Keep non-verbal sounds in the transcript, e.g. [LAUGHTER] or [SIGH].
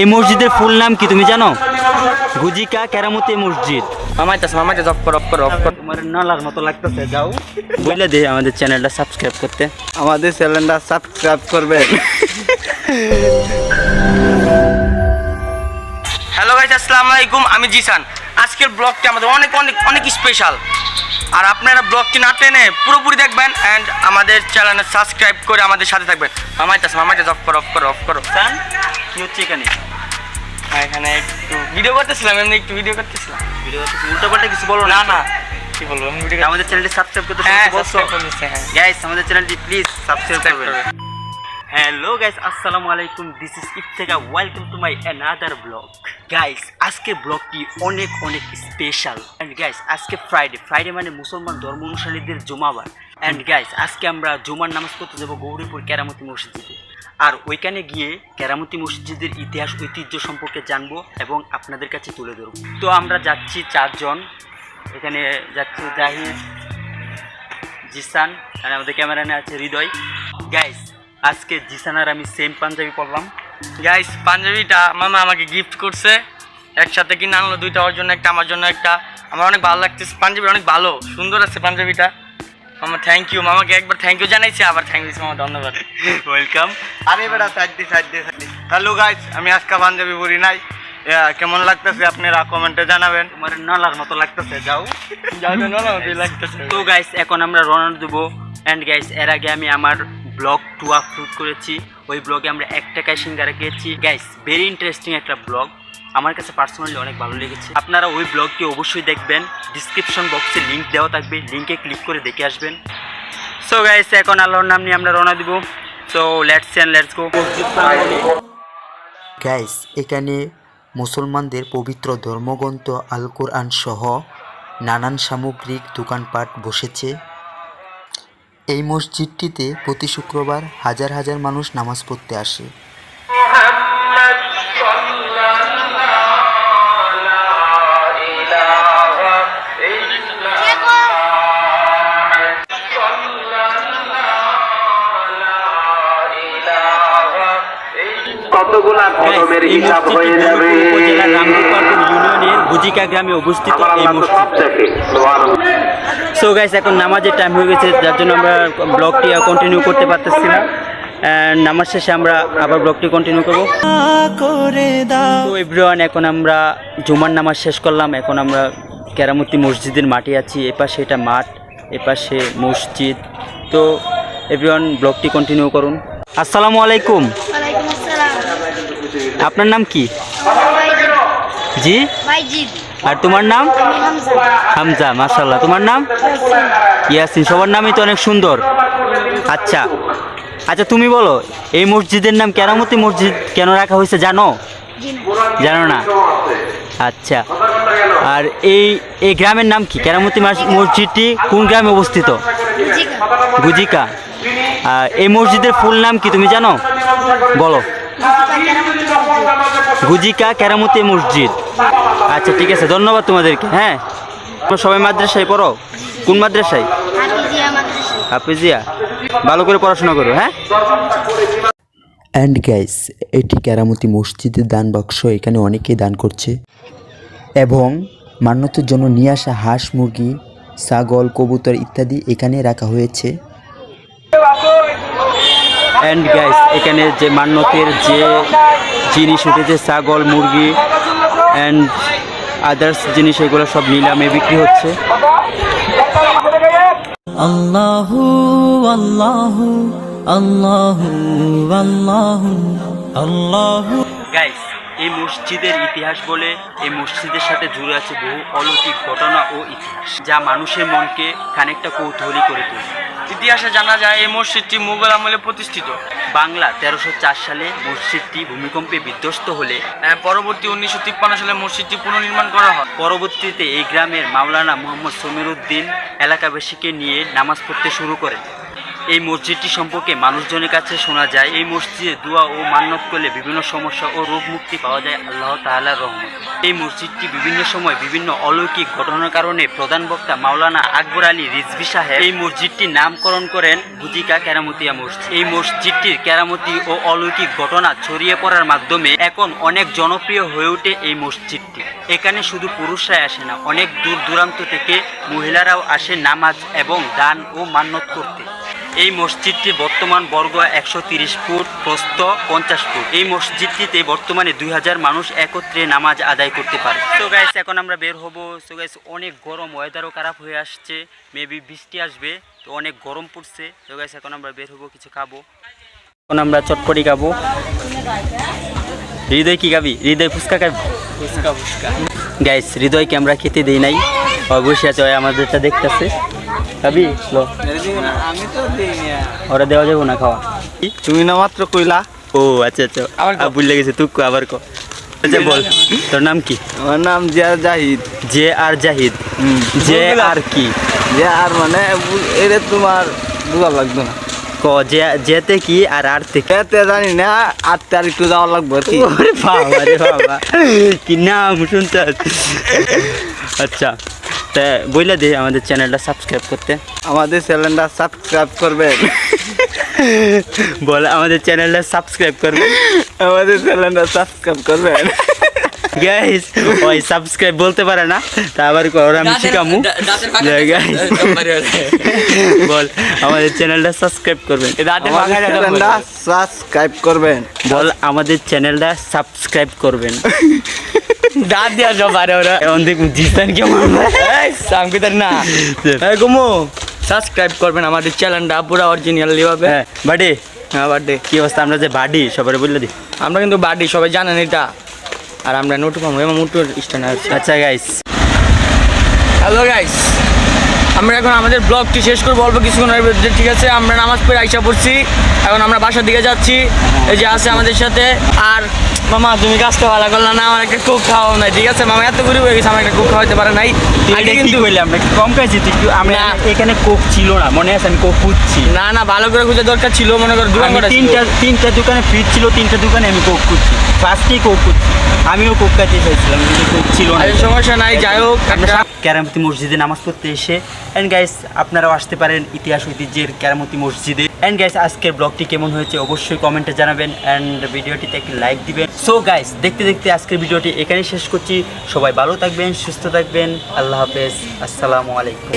এই মসজিদের ফুল নাম কি তুমি জানো? গুজিকা কেরামতি মসজিদ। মামাইতেছে মামাইতে অফ কর অফ কর অফ কর। তোমার নালার মতো লাগতেছে যাও। বলে দে আমাদের চ্যানেলটা সাবস্ক্রাইব করতে। আমাদের চ্যানেলটা সাবস্ক্রাইব করবেন হ্যালো গাইজ আসসালামু আলাইকুম আমি জিসান। আজকের ব্লগটি আমাদের অনেক অনেক অনেক স্পেশাল আর আপনারা ব্লগটি না টেনে পুরোপুরি দেখবেন অ্যান্ড আমাদের চ্যানেলে সাবস্ক্রাইব করে আমাদের সাথে থাকবেন। মামাইতেছে মামাইতে অফ করো অফ করো অফ করো। কি হচ্ছে এখানে? এখানে একটু ভিডিও করতেছিলাম এমনি একটু ভিডিও করতেছিলাম। ভিডিও পাল্টা কিছু বলো না না কি বলব আমি ভিডিও আমাদের চ্যানেলটি সাবস্ক্রাইব করতে হ্যাঁ subscribe হ্যাঁ। গাইস আমাদের চ্যানেলটি প্লিজ সাবস্ক্রাইব করবেন। হ্যালো গাইস আসসালামু আলাইকুম this is Ifteka welcome to my another blog guys আজকে ব্লগটি অনেক অনেক স্পেশাল অ্যান্ড গাইস আজকে ফ্রাইডে ফ্রাইডে মানে মুসলমান ধর্ম অনুসারীদের জুমাবার। অ্যান্ড গাইস আজকে আমরা জুমার নামাজ পড়তে যাব গৌরীপুর কেরামতি মসজিদে। আর ওইখানে গিয়ে কেরামতি মসজিদের ইতিহাস ঐতিহ্য সম্পর্কে জানব এবং আপনাদের কাছে তুলে ধরবো। তো আমরা যাচ্ছি চারজন। এখানে যাচ্ছি জাহিদ, জিসান, আর আমাদের ক্যামেরাম্যান আছে হৃদয়। গাইস আজকে জিসান আর আমি সেম পাঞ্জাবি পরলাম। গাইস পাঞ্জাবিটা মামা আমাকে গিফট করছে। একসাথে কিনে আনলো, দুইটা ওর জন্য একটা, আমার জন্য একটা। আমার অনেক ভালো লাগতেছে। পাঞ্জাবি অনেক ভালো, সুন্দর আছে পাঞ্জাবিটা। মামা থ্যাংক ইউ মামাকে একবার থ্যাংক ইউ জানাইছি আবার থ্যাংক ইউ মামা ধন্যবাদ। ওয়েলকাম আরে বেটা সাইড দি সাইড দি হ্যালো গাইস আমি আজকে পাঞ্জাবি পরি নাই। কেমন লাগতেছে আপনারা কমেন্টে জানাবেন। তোমার নালার মতো লাগতেছে যাও। যাবে না লাগতেছে। তো গাইস এখন আমরা রওনা দেবো। অ্যান্ড গাইস এর আগে আমি আমার ব্লগ টু আপলোড করেছি। ওই ব্লগে আমরা এক টাকায় সিঙ্গারা খেয়েছি। গাইস ভেরি ইন্টারেস্টিং একটা ব্লগ আমার কাছে পার্সোনালি অনেক ভালো লেগেছে। আপনারা ওই ব্লগটি অবশ্যই দেখবেন। ডিসক্রিপশন বক্সে লিঙ্ক দেওয়া থাকবে। লিঙ্কে ক্লিক করে দেখে আসবেন। সো গাইস এখন আল্লাহর নাম নিয়ে আমরা রওনা দিব। So let's and let's go guys এখানে মুসলমানদের পবিত্র ধর্মগ্রন্থ আল কোরআন সহ নানান সামগ্রিক দোকানপাট বসেছে। এই মসজিদটিতে প্রতি শুক্রবার হাজার হাজার মানুষ নামাজ পড়তে আসে। কতগুলা কদমের এই হিসাব হয়ে যাবে? ইউনিয়নের গুজিকা গ্রামে অবস্থিত এই মসজিদ। সো গাইস এখন নামাজের টাইম হয়ে গেছে যার জন্য আমরা ব্লগটি কন্টিনিউ করতে পারতেছি না। নামাজ শেষে আমরা আবার ব্লগটি কন্টিনিউ করব। তো এভরিওয়ান এখন আমরা জুমার নামাজ শেষ করলাম। এখন আমরা কেরামতি মসজিদের মাঠে আছি। এপাশে এটা মাঠ এপাশে মসজিদ। তো এভরিওয়ান ব্লগটি কন্টিনিউ করুন। আসসালামু আলাইকুম। আপনার নাম কি? জি? আর তোমার নাম? হামজা। মাশাল্লাহ তোমার নাম? ইয়াসিন সবার নামই তো অনেক সুন্দর। আচ্ছা। আচ্ছা তুমি বলো এই মসজিদের নাম কেরামতি মসজিদ কেন রাখা হয়েছে জানো? জানো না? আচ্ছা। আর এই এই গ্রামের নাম কি? কেরামতি মাস- মসজিদটি কোন গ্রামে অবস্থিত? গুজিকা। আর এই মসজিদের ফুল নাম কি তুমি জানো? বলো। গুজিকা কেরামতি মসজিদ। আচ্ছা ঠিক আছে, ধন্যবাদ তোমাদেরকে হ্যাঁ। তোমরা সবাই মাদ্রাসায় পড়ো? কোন মাদ্রাসায়? হাফিজিয়া। ভালো করে পড়াশোনা করো হ্যাঁ। অ্যান্ড গাইস এটি কেরামতি মসজিদের দান বাক্স, এখানে অনেকেই দান করছে। এবং মান্যতের জন্য নিয়ে আসা হাঁস, মুরগি, ছাগল, কবুতর ইত্যাদি এখানে রাখা হয়েছে। অ্যান্ড গ্যাস এখানে যে মান্যতের যে জিনিস উঠেছে ছাগল মুরগি অ্যান্ড আদার্স জিনিস এগুলো সব নিলামে বিক্রি হচ্ছে। গাইস এই মসজিদের ইতিহাস বলে এই মসজিদের সাথে জুড়ে আছে বহু অলৌকিক ঘটনা ও ইতিহাস যা মানুষের মনকে খানিকটা কৌতূহলী করে তোলে। ইতিহাসে জানা যায় এই মসজিদটি মুঘল আমলে প্রতিষ্ঠিত। বাংলা তেরোশো চার সালে মসজিদটি ভূমিকম্পে বিধ্বস্ত হলে পরবর্তী উনিশশো তিপ্পান্ন সালে মসজিদটি পুনর্নির্মাণ করা হয়। পরবর্তীতে এই গ্রামের মাওলানা মোহাম্মদ সমীর উদ্দিন এলাকাবাসীকে নিয়ে নামাজ পড়তে শুরু করেন। এই মসজিদটি সম্পর্কে মানুষজনের কাছে শোনা যায়। এই মসজিদে দোয়া ও মান্যত করলে বিভিন্ন সমস্যা ও রোগ মুক্তি পাওয়া যায় আল্লাহ তাআলার রহমত। এই মসজিদটি বিভিন্ন সময় বিভিন্ন অলৌকিক ঘটনার কারণে প্রধান বক্তা মাওলানা আকবর আলী রিজভি সাহেব এই মসজিদটির নামকরণ করেন বুজিকা কেরামতিয়া মসজিদ। এই মসজিদটির কেরামতি ও অলৌকিক ঘটনা ছড়িয়ে পড়ার মাধ্যমে এখন অনেক জনপ্রিয় হয়ে ওঠে এই মসজিদটি। এখানে শুধু পুরুষরাই আসে না, অনেক দূর দূরান্ত থেকে মহিলারাও আসে নামাজ এবং দান ও মান্যত করতে। এই মসজিদটি বর্তমান বর্গ একশো ফুট, প্রস্থ পঞ্চাশ ফুট। এই মসজিদটিতে বর্তমানে দুই হাজার মানুষ একত্রে নামাজ আদায় করতে পারে। তো গাইস এখন আমরা বের হব। সো গাইস অনেক গরম ওয়েদারও খারাপ হয়ে আসছে। মেবি বৃষ্টি আসবে, তো অনেক গরম পড়ছে। তো গাইস এখন আমরা বের হব, কিছু খাব। এখন আমরা চটপটি খাব। হৃদয় কি খাবি? হৃদয় ফুচকা খাবি? ফুচকা ফুচকা। গাইস হৃদয়কে আমরা খেতে দিই নাই। অবশ্যই আছে, আমাদেরটা দেখতেছে। খাবি? লো। আমি তো দিইনি ওরা দেওয়া যাব না খাওয়া। তুমি না মাত্র কইলা? ও আচ্ছা আচ্ছা। আবার ভুল লেগেছে তুই আবার কো আচ্ছা বল। তোর নাম কি? আমার নাম Zia Zahid. J R Zahid. J R কি? যে আর মানে এটা তোমার বুঝা লাগবে না। ক জে জেতে কি আর আর তে কি? জানি না আর একটু যাওয়া লাগবে কি বাবা রে বাবা। কি নাম শুনতে আচ্ছা। তা বইলে দে আমাদের চ্যানেলটা সাবস্ক্রাইব করতে। আমাদের চ্যানেলটা সাবস্ক্রাইব করবেন বলে আমাদের চ্যানেলটা সাবস্ক্রাইব করবে। আমাদের চ্যানেলটা সাবস্ক্রাইব করবেন গাইস ওই সাবস্ক্রাইব বলতে পারে না তা আবার ওরা আমি শিখামু। [LAUGHS] বল আমাদের চ্যানেলটা সাবস্ক্রাইব করবেন সাবস্ক্রাইব করবেন। বল আমাদের চ্যানেলটা সাবস্ক্রাইব করবেন। [LAUGHS] দাঁত দিয়া সব পারে ওরা এখন দেখুন জিস্তান কেমন সামকে তার না হ্যাঁ গুমো সাবস্ক্রাইব করবেন আমাদের চ্যানেলটা পুরো অরিজিনালি ভাবে হ্যাঁ বাডি হ্যাঁ বার্থডে কি অবস্থা? আমরা যে বাডি সবাই বললে দি। আমরা কিন্তু বাড়ি সবাই জানেন এটা। আর আমরা নোটু পাবো এবং নোটুর স্ট্যান্ড আচ্ছা গাইস হ্যালো গাইস আমরা এখন আমাদের ব্লগটি শেষ করব অল্প কিছুক্ষণের মধ্যে ঠিক আছে? আমরা নামাজ পড়ে আইসা পড়ছি। এখন আমরা বাসার দিকে যাচ্ছি। এই যে আছে আমাদের সাথে। আর মামা তুমি কাজটা ভালো করলে না? আমার একটা কোক খাওয়াও নাই ঠিক আছে? মামা এত গরিব হয়ে গেছে আমার একটা কোক খাওয়াতে পারে নাই। আগে কিন্তু কিন্তু আমরা কম খাইছি একটু- আমরা এখানে কোক ছিল না মনে আছে? আমি কোক খুঁজছি। না না ভালো করে খুঁজে দরকার ছিল মনে করো দোকান তিনটা তিনটা দোকানে ফ্রিজ ছিল তিনটা দোকানে আমি কোক খুঁজছি। ফার্স্টেই কোক খুঁজছি। আমিও কোক খাইতে চাইছিলাম কিন্তু কোক ছিল না। আরে সমস্যা নাই যাই হোক ক্যারামতি মসজিদে নামাজ পড়তে এসে অ্যান্ড গাইস আপনারাও আসতে পারেন ইতিহাস ঐতিহ্যের কেরামতি মসজিদে। অ্যান্ড গাইস আজকের ব্লগটি কেমন হয়েছে অবশ্যই কমেন্টে জানাবেন। অ্যান্ড ভিডিওটিতে একটি লাইক দিবেন। সো গাইস দেখতে দেখতে আজকের ভিডিওটি এখানেই শেষ করছি। সবাই ভালো থাকবেন, সুস্থ থাকবেন। আল্লাহ হাফেজ। আসসালামু আলাইকুম।